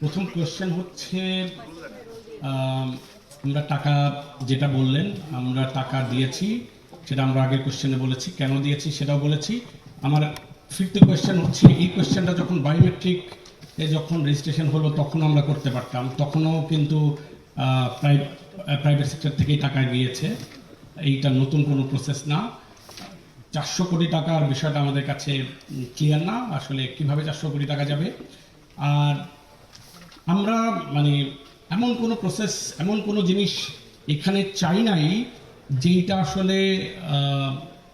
প্রথম কোয়েশ্চেন হচ্ছে আমরা টাকা যেটা বললেন, আমরা টাকা দিয়েছি, সেটা আমরা আগের কোয়েশ্চেনে বলেছি, কেন দিয়েছি সেটাও বলেছি। আমার ফিফথ কোয়েশ্চেন হচ্ছে, এই কোয়েশ্চেনটা যখন বায়োমেট্রিক যখন রেজিস্ট্রেশন হলো তখন আমরা করতে পারতাম। তখনও কিন্তু প্রাইভেট সেক্টর থেকেই টাকা গিয়েছে। এইটা নতুন কোনো প্রসেস না। চারশো কোটি টাকার বিষয়টা আমাদের কাছে ক্লিয়ার না। আসলে কীভাবে চারশো কোটি টাকা যাবে? আর আমরা মানে এমন কোনো প্রসেস এমন কোনো জিনিস এখানে চাই নাই যেটা আসলে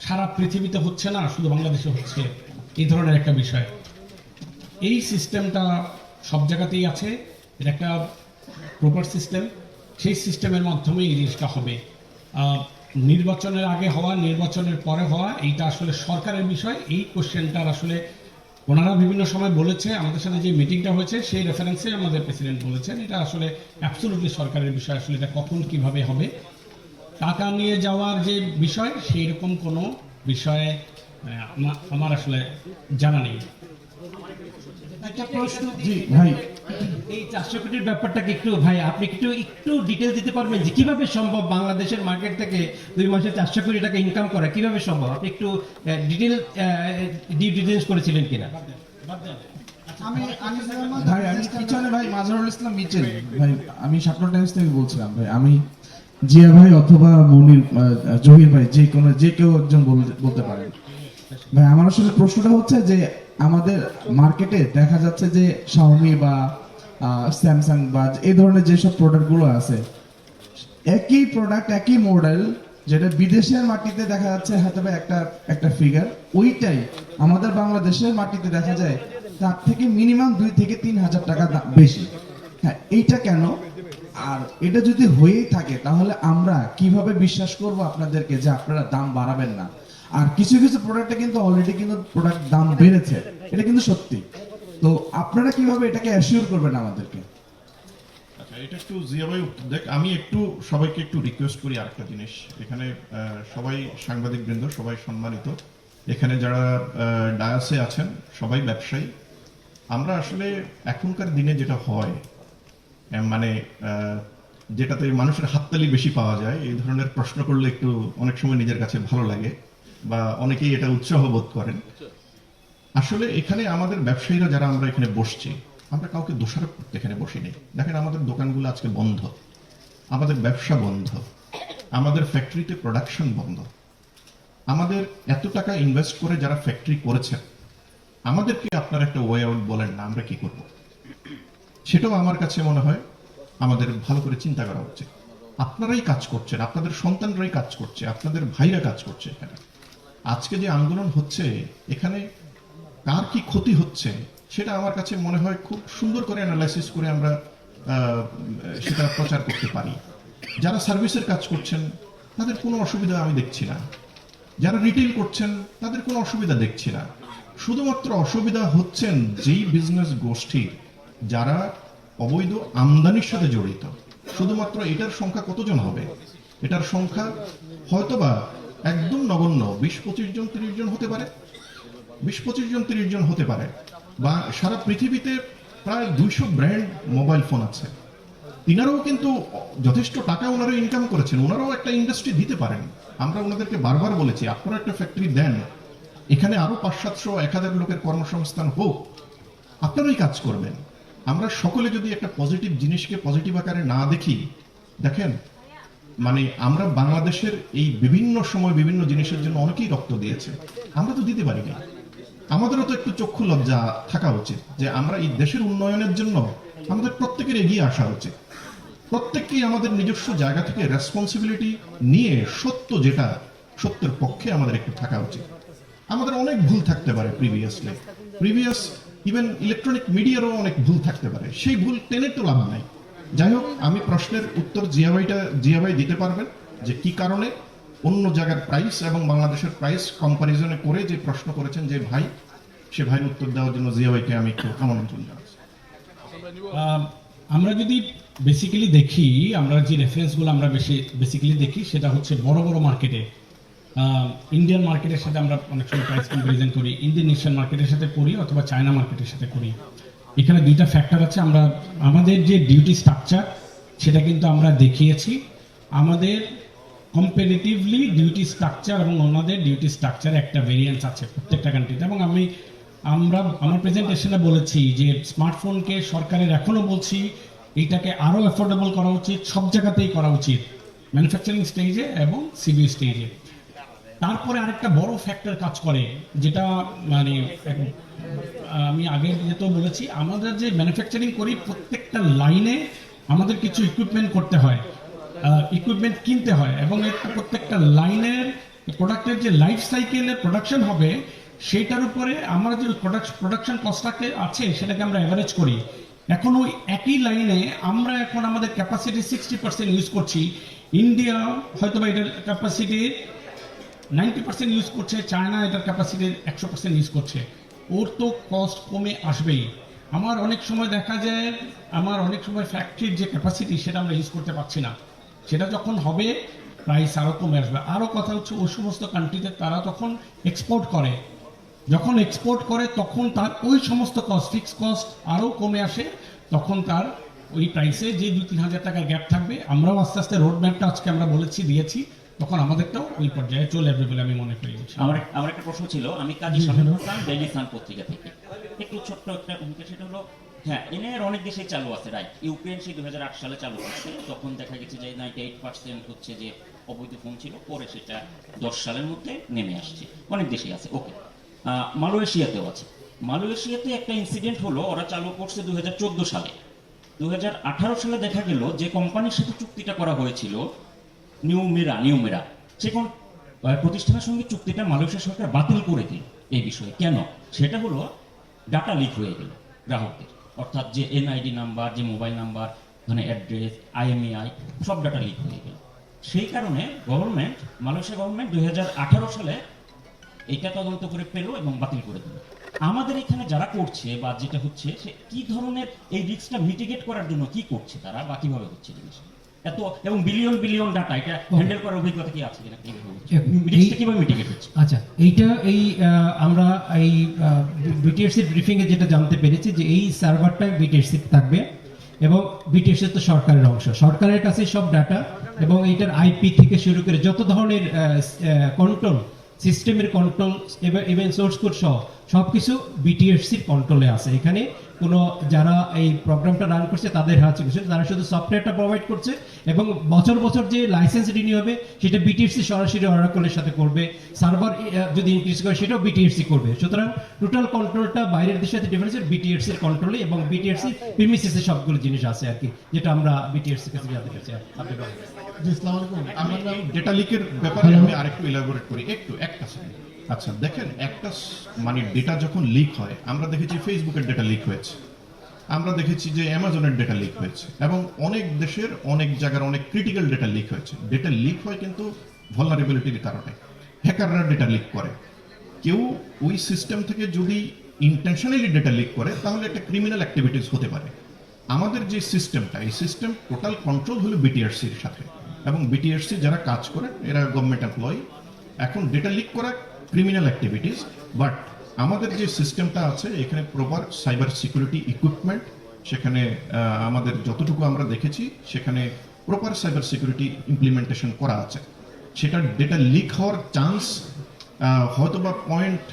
সারা পৃথিবীতে হচ্ছে না, শুধু বাংলাদেশে হচ্ছে এই ধরনের একটা বিষয়। এই সিস্টেমটা সব জায়গাতেই আছে এটা একটা প্রপার সিস্টেম সেই সিস্টেমের মাধ্যমে এই জিনিসটা হবে। নির্বাচনের আগে হওয়া, নির্বাচনের পরে হওয়া, এইটা আসলে সরকারের বিষয়, এই কোশ্চেনটার আসলে ওনারা বিভিন্ন সময় বলেছে, আমাদের সাথে যে মিটিংটা হয়েছে, সেই রেফারেন্সে আমাদের প্রেসিডেন্ট বলেছেন। এটা আসলে অ্যাবসোলুটলি সরকারের বিষয় আসলে এটা কখন কীভাবে হবে। টাকা নিয়ে যাওয়ার যে বিষয় সেই রকম কোনো বিষয়ে আমার আসলে জানা নেই। একটা প্রশ্ন। জি ভাই। এই চারশো কোটির ব্যাপারটাকে একটু ভাই আপনি একটু একটু ডিটেল দিতে পারবেন যে কীভাবে সম্ভব বাংলাদেশের মার্কেট থেকে দুই মাসে চারশো কোটি টাকা ইনকাম করা কীভাবে সম্ভব? আপনি একটু ডিটেল ডিউ ডিটেলস করেছিলেন কিনা? আমি আনিস ভাই আমি পিছনে ভাই মাজহারুল ইসলাম মিচেল ভাই আমি সাতটা টাইমস থেকে বলছিলাম ভাই। আমি জিয়া ভাই অথবা মনির জহির ভাই যে কোনো যে কেউ একজন বল- বলতে পারেন ভাই আমার আসলে প্রশ্নটা হচ্ছে যে আমাদের মার্কেটে দেখা যাচ্ছে যে শাওমি বা স্যামসাং বা এই ধরনের যেসব প্রোডাক্টগুলো আছে, একই প্রোডাক্ট একই মডেল যেটা বিদেশের মাটিতে দেখা যাচ্ছে হয়তো একটা একটা ফিগার ওইটাই আমাদের বাংলাদেশের মাটিতে দেখা যায় তার থেকে মিনিমাম দুই থেকে তিন হাজার টাকা বেশি। হ্যাঁ এইটা কেন? আর এটা যদি হয়েই থাকে, তাহলে আমরা কীভাবে বিশ্বাস করব আপনাদেরকে যে আপনারা দাম বাড়াবেন না? আর কিছু কিছু প্রোডাক্টে কিন্তু অলরেডি কিন্তু প্রোডাক্ট দাম বেড়েছে। এটা কিন্তু সত্যি। তো আপনারা কীভাবে এটাকে অ্যাসিওর করবেন আমাদেরকে? আচ্ছা এটা একটু জিয়া দেখ, আমি একটু সবাইকে একটু রিকোয়েস্ট করি আরেকটা জিনিস। এখানে সবাই সাংবাদিক বৃন্দ সবাই সম্মানিত। এখানে যারা ডায়াসে আছেন, সবাই ব্যবসায়ী। আমরা আসলে এখনকার দিনে যেটা হয় মানে যেটাতে মানুষের হাততালি বেশি পাওয়া যায়, এই ধরনের প্রশ্ন করলে একটু অনেক সময় নিজের কাছে ভালো লাগে। বা অনেকেই এটা উৎসাহ বোধ করেন। আসলে এখানে আমাদের ব্যবসায়ীরা যারা আমরা এখানে বসছি, আমরা কাউকে দোষারোপ করতে এখানে বসিনি। দেখেন আমাদের দোকানগুলো আজকে বন্ধ। আমাদের ব্যবসা বন্ধ। আমাদের ফ্যাক্টরিতে প্রোডাকশন বন্ধ। আমাদের এত টাকা ইনভেস্ট করে যারা ফ্যাক্টরি করেছেন, আমাদেরকে আপনার একটা ওয়ে আউট বলেন না, আমরা কি করব? সেটাও আমার কাছে মনে হয় আমাদের ভালো করে চিন্তা করা উচিত। আপনারাই কাজ করছেন, আপনাদের সন্তানরাই কাজ করছে, আপনাদের ভাইরা কাজ করছে এখানে। আজকে যে আন্দোলন হচ্ছে, এখানে কার কি ক্ষতি হচ্ছে, সেটা আমার কাছে মনে হয় খুব সুন্দর করে অ্যানালাইসিস করে আমরা সেটা প্রচার করতে পারি। যারা সার্ভিসের কাজ করছেন, তাদের কোনো অসুবিধা আমি দেখছি না। যারা রিটেল করছেন, তাদের কোনো অসুবিধা দেখছি না। শুধুমাত্র অসুবিধা হচ্ছেন যেই বিজনেস গোষ্ঠীর, যারা অবৈধ আমদানির সাথে জড়িত। শুধুমাত্র এটার সংখ্যা কতজন হবে? এটার সংখ্যা হয়তোবা একদম নগণ্য। বিশ পঁচিশ জন, তিরিশ জন হতে পারে। বিশ পঁচিশ জন, তিরিশ জন হতে পারে। বা সারা পৃথিবীতে প্রায় দুইশো ব্র্যান্ড মোবাইল ফোন আছে। তিনারাও কিন্তু যথেষ্ট টাকা ওনারা ইনকাম করেছেন। ওনারাও একটা ইন্ডাস্ট্রি দিতে পারেন। আমরা ওনাদেরকে বারবার বলেছি, আপনারা একটা ফ্যাক্টরি দেন। এখানে আরও পাঁচ সাতশো এক হাজার লোকের কর্মসংস্থান হোক। আপনারাই কাজ করবেন। আমরা সকলে যদি একটা পজিটিভ জিনিসকে পজিটিভ আকারে না দেখি, দেখেন মানে আমরা বাংলাদেশের এই বিভিন্ন সময় বিভিন্ন জিনিসের জন্য অনেকেই রক্ত দিয়েছে। আমরা তো দিতে পারি না আমাদেরও তো একটু চক্ষু লজ্জা থাকা উচিত যে আমরা এই দেশের উন্নয়নের জন্য আমাদের প্রত্যেকের এগিয়ে আসা উচিত। প্রত্যেককেই আমাদের নিজস্ব জায়গা থেকে রেসপন্সিবিলিটি নিয়ে সত্য যেটা, সত্যের পক্ষে আমাদের একটু থাকা উচিত। আমাদের অনেক ভুল থাকতে পারে প্রিভিয়াসলি প্রিভিয়াস ইভেন ইলেকট্রনিক মিডিয়ারও অনেক ভুল থাকতে পারে। সেই ভুল টেনে তো লাভ নাই। যাই হোক, আমি প্রশ্নের উত্তর জিয়াভাইটা জিয়াভাই দিতে পারবেন যে কি কারণে অন্য জায়গার প্রাইস এবং বাংলাদেশের প্রাইস কম্পারিজনে করে যে প্রশ্ন করেছেন যে ভাই, সে ভাইয়ের উত্তর দেওয়ার জন্য জিয়াভাইকে আমি একটু আমন্ত্রণ জানাচ্ছি। আমরা যদি বেসিক্যালি দেখি, আমরা যে রেফারেন্সগুলো আমরা বেশি বেসিক্যালি দেখি, সেটা হচ্ছে বড় বড় মার্কেটে ইন্ডিয়ান মার্কেটের সাথে আমরা অনেক সময় প্রাইস কম্পারিজন করি ইন্দোনেশিয়ান মার্কেটের সাথে করি, অথবা চায়না মার্কেটের সাথে করি। এখানে দুইটা ফ্যাক্টর আছে। আমরা, আমাদের যে ডিউটি স্ট্রাকচার সেটা কিন্তু আমরা দেখিয়েছি। আমাদের কম্পারেটিভলি ডিউটি স্ট্রাকচার এবং ওনাদের ডিউটি স্ট্রাকচার একটা ভেরিয়েন্স আছে প্রত্যেকটা কান্ট্রিতে এবং আমি, আমরা, আমার প্রেজেন্টেশনে বলেছি যে স্মার্টফোনকে সরকারের এখনও বলছি এইটাকে আরও অ্যাফোর্ডেবল করা উচিত, সব জায়গাতেই করা উচিত। ম্যানুফ্যাকচারিং স্টেজে এবং সিবি স্টেজে তারপরে আরেকটা বড় ফ্যাক্টর কাজ করে, যেটা মানে আমি আগে যেহেতু বলেছি, আমাদের যে ম্যানুফ্যাকচারিং করি, প্রত্যেকটা লাইনে আমাদের কিছু ইকুইপমেন্ট করতে হয় ইকুইপমেন্ট কিনতে হয়, এবং প্রত্যেকটা লাইনের প্রোডাক্টের যে লাইফ সাইকেলে প্রোডাকশন হবে সেটার উপরে আমরা যে প্রোডাক্ট প্রোডাকশন কস্টটাকে আছে, সেটাকে আমরা অ্যাভারেজ করি। এখন ওই একই লাইনে আমরা এখন আমাদের ক্যাপাসিটি সিক্সটি পার্সেন্ট ইউজ করছি। ইন্ডিয়া হয়তো বা এটার ক্যাপাসিটি নাইনটি পার্সেন্ট ইউজ করছে চায়না এটার ক্যাপাসিটির একশো পার্সেন্ট ইউজ করছে। ওর তো কস্ট কমে আসবেই। আমার অনেক সময় দেখা যায়, আমার অনেক সময় ফ্যাক্টরির যে ক্যাপাসিটি সেটা আমরা ইউজ করতে পারছি না। সেটা যখন হবে প্রাইস আরও কমে আসবে। আরও কথা হচ্ছে, ওই সমস্ত কান্ট্রিতে তারা তখন এক্সপোর্ট করে। যখন এক্সপোর্ট করে, তখন তার ওই সমস্ত কস্ট ফিক্স কস্ট আরও কমে আসে। তখন তার ওই প্রাইসে যে দুই তিন হাজার টাকা গ্যাপ থাকবে। আমরাও আস্তে আস্তে রোড ম্যাপটা আজকে আমরা বলেছি, দিয়েছি। তখন আমাদেরটাও ওই পর্যায়ে চলে আসবে বলে আমি মনে করি আমার আমার একটা প্রশ্ন ছিল আমি কাজী শামীম হাসান ডেইলি সান পত্রিকা থেকে। একটু ছোট্ট একটা ভূমিকা সেটা হলো হ্যাঁ এনআইআর অনেক দেশে চালু আছে রাইট ইউক্রেন সেই দুই সালে চালু করছে তখন দেখা গেছে যে নাইনটি এইট পার্সেন্ট হচ্ছে যে অবৈধ ফোন ছিল পরে সেটা দশ সালের মধ্যে নেমে আসছে অনেক দেশেই আছে ওকে মালয়েশিয়াতেও আছে। মালয়েশিয়াতে একটা ইনসিডেন্ট হলো ওরা চালু করছে দুই হাজার চোদ্দ সালে। দুই হাজার আঠারো সালে দেখা গেল যে কোম্পানির সাথে চুক্তিটা করা হয়েছিল নিউমেরা নিউমেরা সে কোন প্রতিষ্ঠানের সঙ্গে চুক্তিটা মালয়েশিয়া সরকার বাতিল করে দিল এই বিষয়ে। কেন? সেটা হলো ডাটা লিক হয়ে গেল গ্রাহকদের। অর্থাৎ যে এনআইডি নাম্বার যে মোবাইল নাম্বার মানে অ্যাড্রেস আইএমইআই সব ডাটা লিক হয়ে গেল। সেই কারণে গভর্নমেন্ট মালয়েশিয়া গভর্নমেন্ট দুই হাজার আঠারো সালে এটা তদন্ত করে পেল এবং বাতিল করে দিল। আমাদের এখানে যারা করছে বা যেটা হচ্ছে, সে কি ধরনের এই রিস্কটা মিটিগেট করার জন্য কি করছে তারা বা কীভাবে হচ্ছে জিনিসটা? এত এবং বিলিয়ন বিলিয়ন ডাটা এটা হ্যান্ডেল করার অভিজ্ঞতা কি আছে কিনা? কীভাবে মিটিগেট হচ্ছে? আচ্ছা এইটা এই আমরা এই বিটিএসসি ব্রিফিং এ যেটা জানতে পেরেছি যে এই সার্ভারটা বিটিএসসি থাকবে এবং বিটিএসসি তো সরকারের অংশ। সরকারের কাছে সব ডাটা এবং এইটার আইপি থেকে শুরু করে যত ধরনের কন্ট্রোল সিস্টেমের কন্ট্রোল ইভেন সোর্স কোড সহ সবকিছু বিটিএসসির কন্ট্রোলে আছে। এখানে কোনো যারা এই প্রোগ্রামটা রান করছে তাদের হাত করছে তারা শুধু সফটওয়্যারটা প্রোভাইড করছে এবং বছর বছর যে লাইসেন্স রিনিউ হবে সেটা বিটিএসসি সরাসরি অরাকলের সাথে করবে। সার্ভার যদি ইনক্রিজ করে সেটাও বিটিএসসি করবে। সুতরাং টোটাল কন্ট্রোলটা বাইরের দেশের সাথে ডিফারেন্স বিটিএসসি এর কন্ট্রোলে এবং বিটিএসসি প্রিমিসিসে সবগুলো জিনিস আছে আর কি যেটা আমরা বিটিএসসি কাছে জানতে চাচ্ছি আপনি বলেন। জি আসসালামু আমি ডেটা লিকের ব্যাপারে আমি আরেকটু ইলাবোরেট করি। একটু একটা সেকেন্ড আচ্ছা দেখেন একটা মানে ডেটা যখন লিক হয়, আমরা দেখেছি ফেসবুকের ডেটা লিক হয়েছে। আমরা দেখেছি যে অ্যামাজনের ডেটা লিক হয়েছে এবং অনেক দেশের, অনেক জায়গার, অনেক ক্রিটিক্যাল ডেটা লিক হয়েছে। ডেটা লিক হয় কিন্তু ভলনারেবিলিটির কারণে। হ্যাকাররা ডেটা লিক করে। কেউ ওই সিস্টেম থেকে যদি ইন্টেনশনালি ডেটা লিক করে, তাহলে একটা ক্রিমিনাল অ্যাক্টিভিটিস হতে পারে। আমাদের যে সিস্টেমটা এই সিস্টেম টোটাল কন্ট্রোল হলো বিটিআরসির সাথে। এবং বিটিআরসি যারা কাজ করে, এরা গভর্নমেন্ট এমপ্লয়ি এখন ডেটা লিক করা ক্রিমিনাল অ্যাক্টিভিটিস বাট আমাদের যে সিস্টেমটা আছে, এখানে প্রপার সাইবার সিকিউরিটি ইকুইপমেন্ট সেখানে আমাদের যতটুকু আমরা দেখেছি, সেখানে প্রপার সাইবার সিকিউরিটি ইমপ্লিমেন্টেশন করা আছে। সেটা ডেটা লিক হওয়ার চান্স হয়তো বা পয়েন্ট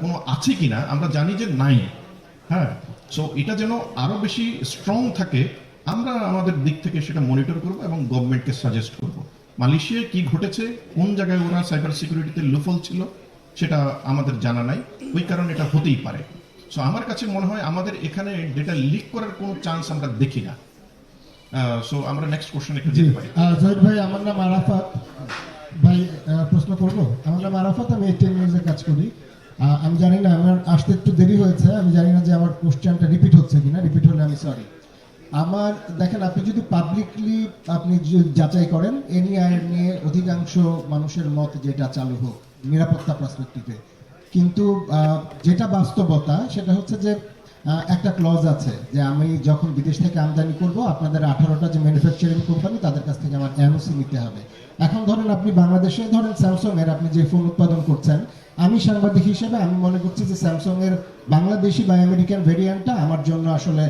কোনো আছে কিনা, আমরা জানি যে নাই। হ্যাঁ সো এটা যেন আরও বেশি স্ট্রং থাকে, আমরা আমাদের দিক থেকে সেটা মনিটর করব এবং গভর্নমেন্টকে সাজেস্ট করব। মালয়েশিয়ায় কি ঘটেছে? কোন জায়গায় ওরা সাইবার সিকিউরিটিতে লুফল ছিল? সেটা আমাদের জানা নাই। ওই কারণে এটা হতেই পারে। সো আমার কাছে মনে হয় আমাদের এখানে ডেটা লিক করার কোনো চান্স আমরা দেখি না। সো আমরা নেক্সট কোশ্চেন একটু যেতে পারি। আহ, ভাই আমার নাম আরাফাত। ভাই প্রশ্ন করব? আমার নাম আরাফাত আমি এইটিএন নিউজে কাজ করি। আমি জানি না আমার আসতে একটু দেরি হয়েছে। আমি জানি না যে আমার কোশ্চেনটা রিপিট হচ্ছে কিনা। রিপিট হলে আমি সরি আমার, দেখেন, আপনি যদি পাবলিকলি আপনি যাচাই করেন এনআইআর নিয়ে অধিকাংশ মানুষের মত যেটা চালু হোক, নিরাপত্তা পার্সপেক্টিভে কিন্তু যেটা বাস্তবতা, সেটা হচ্ছে যে একটা ক্লজ আছে যে আমি যখন বিদেশ থেকে আমদানি করব, আপনাদের আঠারোটা যে ম্যানুফ্যাকচারিং কোম্পানি তাদের কাছ থেকে আমার এনওসি নিতে হবে। এখন ধরেন, আপনি বাংলাদেশে, ধরেন স্যামসং এর আপনি যে ফোন উৎপাদন করছেন, আমি সাংবাদিক হিসেবে আমি মনে করছি যে স্যামসাং এর বাংলাদেশি বা আমেরিকান ভেরিয়েন্টটা আমার জন্য আসলে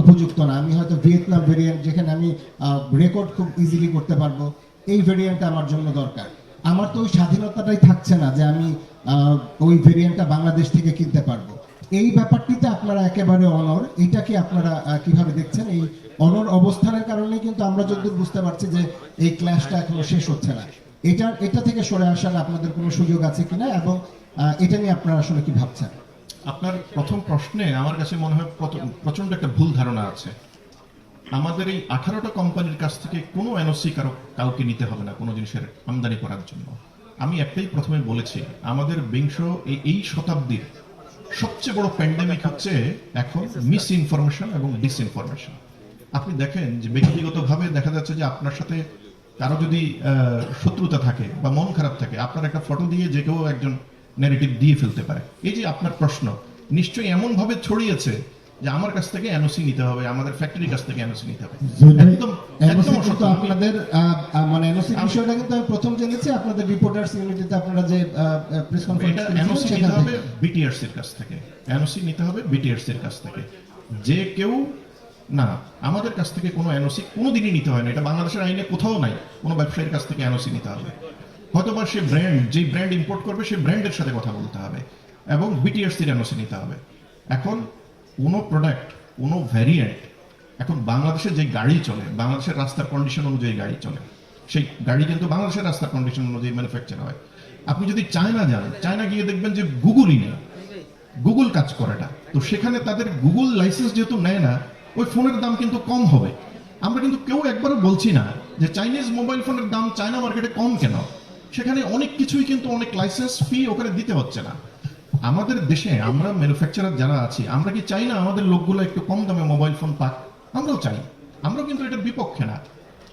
উপযুক্ত না। আমি হয়তো ভিয়েতনাম ভেরিয়েন্ট যেখানে আমি রেকর্ড খুব ইজিলি করতে পারব, এই ভেরিয়েন্টটা আমার জন্য দরকার। আমার তো ওই স্বাধীনতাটাই থাকছে না যে আমি ওই ভেরিয়েন্টটা বাংলাদেশ থেকে কিনতে পারব। এই ব্যাপারটিতে আপনারা একেবারে অনর এটাকে আপনারা কীভাবে দেখছেন? এই অনর অবস্থানের কারণে কিন্তু আমরা যতদূর বুঝতে পারছি যে এই ক্লাসটা এখনও শেষ হচ্ছে না। এটা এটা থেকে সরে আসার আপনাদের কোনো সুযোগ আছে কিনা? এবং এটা নিয়ে আপনারা আসলে কি ভাবছেন? আপনার প্রথম প্রশ্নে আমার কাছে মনে হয় প্রচণ্ড একটা ভুল ধারণা আছে। আমাদের এই আঠারোটা কোম্পানির কাছ থেকে কোনো এনওসি কারও কাউকে নিতে হবে না কোনো জিনিসের আমদানি করার জন্য। আমি একটাই প্রথমে বলেছি, আমাদের বিংশ এই শতাব্দীর সবচেয়ে বড় প্যান্ডেমিক হচ্ছে এখন মিস ইনফরমেশন এবং ডিসইনফরমেশন আপনি দেখেন যে ব্যক্তিগতভাবে দেখা যাচ্ছে যে আপনার সাথে কারও যদি শত্রুতা থাকে বা মন খারাপ থাকে, আপনার একটা ফটো দিয়ে যে কেউ একজন নেগেটিভ দিয়ে ফেলতে পারে। এই যে আপনার প্রশ্ন নিশ্চয়ই এমন ভাবে ছড়িয়েছে যে আমার কাছ থেকে এনওসি নিতে হবে আমাদের ফ্যাক্টরির কাছ থেকে এনওসি নিতে হবে। একদম আপনাদের মানে এনওসি বিষয়টা কিন্তু আমি প্রথম জেনেছি আপনাদের রিপোর্টার্স ইউনিটিতে আপনারা যে প্রেস কনফারেন্স এনওসি নিতে হবে বিটিআরসি এর কাছ থেকে। এনওসি নিতে হবে বিটিআরসি এর কাছ থেকে। যে কেউ না আমাদের কাছ থেকে কোনো এনওসি কোনোদিনই নিতে হয় না এটা বাংলাদেশের আইনে কোথাও নাই। কোনো ব্যবসায়ীর কাছ থেকে এনওসি নিতে হবে। হয়তোবা সে ব্র্যান্ড যেই ব্র্যান্ড ইম্পোর্ট করবে, সেই ব্র্যান্ডের সাথে কথা বলতে হবে এবং বিটিআরসির এনওসি নিতে হবে। এখন কোনো প্রোডাক্ট কোনো ভ্যারিয়েন্ট এখন বাংলাদেশে যে গাড়ি চলে, বাংলাদেশের রাস্তার কন্ডিশন অনুযায়ী গাড়ি চলে, সেই গাড়ি কিন্তু বাংলাদেশের রাস্তার কন্ডিশন অনুযায়ী ম্যানুফ্যাকচার হয়। আপনি যদি চায়না যান, চায়না গিয়ে দেখবেন যে গুগলই নেই। গুগল কাজ করেটা তো সেখানে তাদের গুগল লাইসেন্স যেহেতু নেয় না, ওই ফোনের দাম কিন্তু কম হবে। আমরা কিন্তু কেউ একবারও বলছি না যে চাইনিজ মোবাইল ফোনের দাম চায়না মার্কেটে কম কেন? সেখানে অনেক কিছুই কিন্তু অনেক লাইসেন্স ফি ওখানে দিতে হচ্ছে না। আমাদের দেশে আমরা ম্যানুফ্যাকচারার যারা আছি, আমরা কি চাই না আমাদের লোকগুলো একটু কম দামে মোবাইল ফোন পাক? আমরাও চাই। আমরাও কিন্তু এটার বিপক্ষে না।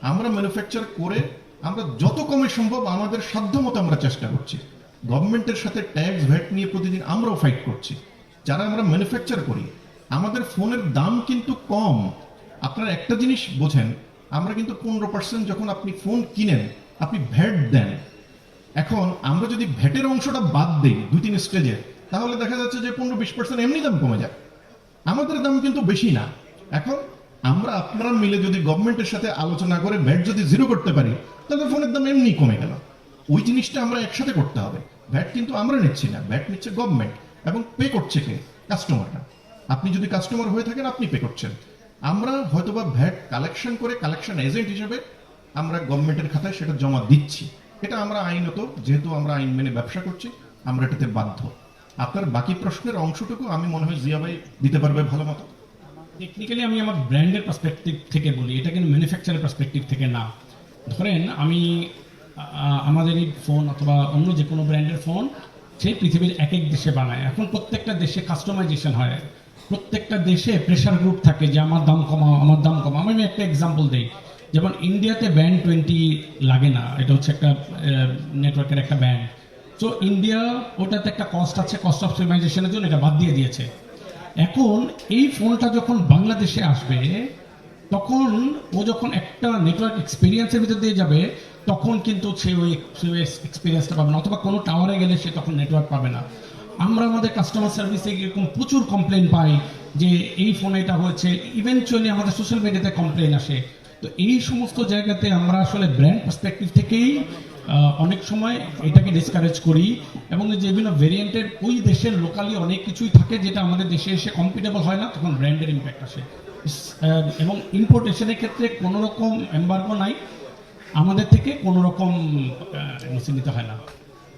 আমরা ম্যানুফ্যাকচার করে আমরা যত কমে সম্ভব আমাদের সাধ্য মতো আমরা চেষ্টা করছি। গভর্নমেন্টের সাথে ট্যাক্স ভ্যাট নিয়ে প্রতিদিন আমরাও ফাইট করছি। যারা আমরা ম্যানুফ্যাকচার করি, আমাদের ফোনের দাম কিন্তু কম। আপনারা একটা জিনিস বোঝেন, আমরা কিন্তু পনেরো পার্সেন্ট যখন আপনি ফোন কিনেন, আপনি ভ্যাট দেন। এখন আমরা যদি ভ্যাটের অংশটা বাদ দিই, দুই তিন স্টেজে তাহলে দেখা যাচ্ছে যে পনেরো বিশ পার্সেন্ট এমনি দাম কমে যায়। আমাদের দাম কিন্তু বেশি না। এখন আমরা আপনারা মিলে যদি গভর্নমেন্টের সাথে আলোচনা করে ভ্যাট যদি জিরো করতে পারি, তাহলে ফোনের দাম এমনি কমে গেল। ওই জিনিসটা আমরা একসাথে করতে হবে। ভ্যাট কিন্তু আমরা নিচ্ছি না ভ্যাট নিচ্ছে গভর্নমেন্ট এবং পে করছে কে? কাস্টমাররা আপনি যদি কাস্টমার হয়ে থাকেন, আপনি পে করছেন। আমরা হয়তোবা ভ্যাট কালেকশন করে কালেকশন এজেন্ট হিসেবে আমরা গভর্নমেন্টের খাতায় সেটা জমা দিচ্ছি। এটা আমরা আইনত, যেহেতু আমরা আইন মেনে ব্যবসা করছি, আমরা এটাতে বাধ্য। আপনার বাকি প্রশ্নের অংশটুকু আমি মনে হয় জিয়া ভাই দিতে পারবে ভালো মতো টেকনিক্যালি আমি আমার ব্র্যান্ডের পার্সপেক্টিভ থেকে বলি, এটা কিন্তু ম্যানুফ্যাকচারের পার্সপেক্টিভ থেকে না। ধরেন আমি আমাদের এই ফোন অথবা অন্য যে কোনো ব্র্যান্ডের ফোন সেই পৃথিবীর এক এক দেশে বানায়। এখন প্রত্যেকটা দেশে কাস্টমাইজেশন হয়। প্রত্যেকটা দেশে প্রেশার গ্রুপ থাকে যে আমার দাম কমাও, আমার দাম কমাও। আমি একটা এক্সাম্পল দিই। যেমন ইন্ডিয়াতে ব্যান্ড টোয়েন্টি লাগে না, এটা হচ্ছে একটা নেটওয়ার্কের একটা ব্যান্ড তো ইন্ডিয়া ওটাতে একটা কস্ট আছে কস্ট অফ অপটিমাইজেশনের জন্য এটা বাদ দিয়ে দিয়েছে। এখন এই ফোনটা যখন বাংলাদেশে আসবে, তখন ও যখন একটা নেটওয়ার্ক এক্সপিরিয়েন্সের ভিতর দিয়ে যাবে, তখন কিন্তু সে সে ওই এক্সপিরিয়েন্সটা পাবে না, অথবা কোনো টাওয়ারে গেলে সে তখন নেটওয়ার্ক পাবে না। আমরা আমাদের কাস্টমার সার্ভিসে এরকম প্রচুর কমপ্লেন পাই যে এই ফোনে এটা হয়েছে ইভেনচুয়ালি আমাদের সোশ্যাল মিডিয়াতে কমপ্লেন আসে। তো এই সমস্ত জায়গাতে আমরা আসলে ব্র্যান্ড পার্সপেক্টিভ থেকেই অনেক সময় এটাকে ডিসকারেজ করি এবং যে বিভিন্ন ভেরিয়েন্টের ওই দেশের লোকালি অনেক কিছুই থাকে যেটা আমাদের দেশে এসে কম্পিটেবল হয় না, তখন ব্র্যান্ডের ইম্প্যাক্ট আসে। এবং ইম্পোর্টেশনের ক্ষেত্রে কোনো রকম এম্বার্গো নাই, আমাদের থেকে কোনো রকম নিতে হয় না।